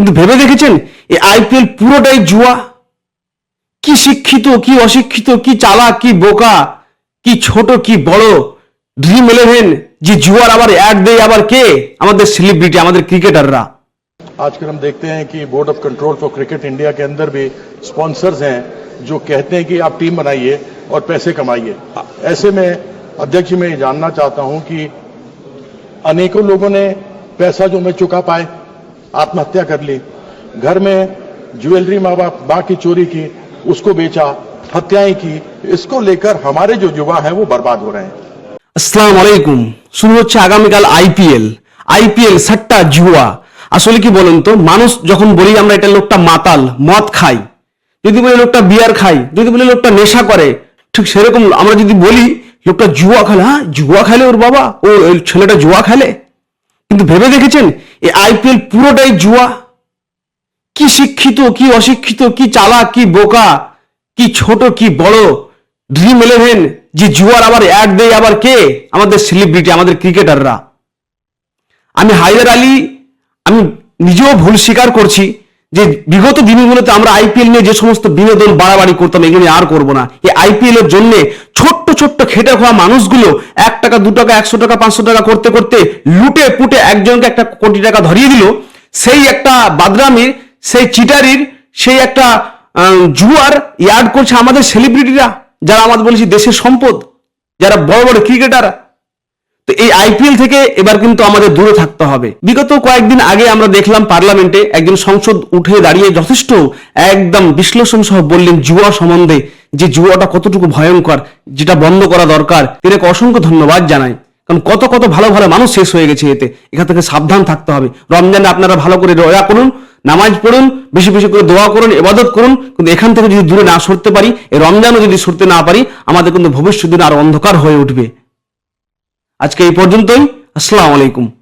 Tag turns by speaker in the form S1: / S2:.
S1: কিন্তু ভেবে দেখেছেন এই আইপিএল পুরোটাই জুয়া কি শিক্ষিত কি অশিক্ষিত কি চালাক কি বোকা কি ছোট কি বড় ড্রিম ইলেভেন যে জুয়ার আবার অ্যাড দেয় আবার কে আমাদের সেলিব্রিটি আমাদের ক্রিকেটাররা
S2: आजकल हम देखते हैं कि Board of Control for Cricket India के अंदर भी स्पॉन्सर्स हैं जो कहते हैं कि आप टीम बनाइए और पैसे कमाइए ऐसे में अध्यक्ष जी मैं ये जानना चाहता हूं कि अनेकों लोगों ने पैसा जो मैं चुका पाए आत्महत्या कर ली घर में ज्वेलरी माँ बाप माँ की चोरी की उसको बेचा हत्याएं की इसको लेकर हमारे जो युवा हैं वो बर्बाद हो रहे हैं
S1: আসসালামু আলাইকুম শুরু হচ্ছে আগামীকাল আইপিএল আইপিএল সাট্টা জুয়া আসলে কি বলুন তো মানুষ যখন বলি আমরা এটা লোকটা মাতাল মদ খাই যদি বলি লোকটা বিয়ার খাই যদি বলি লোকটা নেশা করে ঠিক সেরকম আমরা যদি বলি লোকটা জুয়া খেলে হ্যাঁ জুয়া খেলে ওর বাবা ও ওই ছেলেটা জুয়া খেলে কিন্তু ভেবে দেখেছেন? এই আইপিএল পুরোটাই জুয়া। কি শিক্ষিত, কি অশিক্ষিত, কি চালা কি বোকা, কি ছোট, কি বড়। ড্রিম ইলেভেন যে জুয়ার আবার অ্যাড দেয় আবার কে? আমাদের সেলিব্রিটি আমাদের ক্রিকেটাররা আমি হায়দার আলী, আমি নিজেও ভুল স্বীকার করছি যে বিগত দিনগুলোতে আমরা আইপিএল নিয়ে যে সমস্ত বিনোদন বাড়াবাড়ি করতাম, এগুলো আর করব না। এই আইপিএল এর জন্য ছোট্ট ছোট্ট খেটে খাওয়া মানুষগুলো এক টাকা, দু টাকা, একশো টাকা, পাঁচশো টাকা করতে করতে লুটে পুটে একজনকে একটা কোটি টাকা ধরিয়ে দিল। সেই একটা বাদরামির, সেই চিটারির, সেই একটা জুয়ার ইয়ার্ড করছে আমাদের সেলিব্রিটিরা যারা আমাদের বলেছি দেশের সম্পদ, যারা বড় বড় ক্রিকেটার তো এই আইপিএল থেকে এবার কিন্তু আমাদের দূরে থাকতে হবে। বিগত কয়েকদিন আগে আমরা দেখলাম পার্লামেন্টে একজন সংসদ উঠে দাঁড়িয়ে যথেষ্ট একদম বিশ্লেষণ সহ বললেন, জুয়া সম্বন্ধে যে জুয়াটা কতটুকু ভয়ঙ্কর, যেটা বন্ধ করা দরকার এটাকে অসংখ্য ধন্যবাদ জানাই। কারণ কত কত ভালো ভালো মানুষ শেষ হয়ে গেছে এতে। এখান থেকে সাবধান থাকতে হবে। রমজানে আপনারা ভালো করে রয়া করুন, নামাজ পড়ুন, বেশি বেশি করে দোয়া করুন, ইবাদত করুন। কিন্তু এখান থেকে যদি দূরে না সরতে পারি, এই রমজানও যদি সরতে না পারি, আমাদের কিন্তু ভবিষ্যৎ দিন আরও অন্ধকার হয়ে উঠবে। আজকে এই পর্যন্তই। আসসালামু আলাইকুম।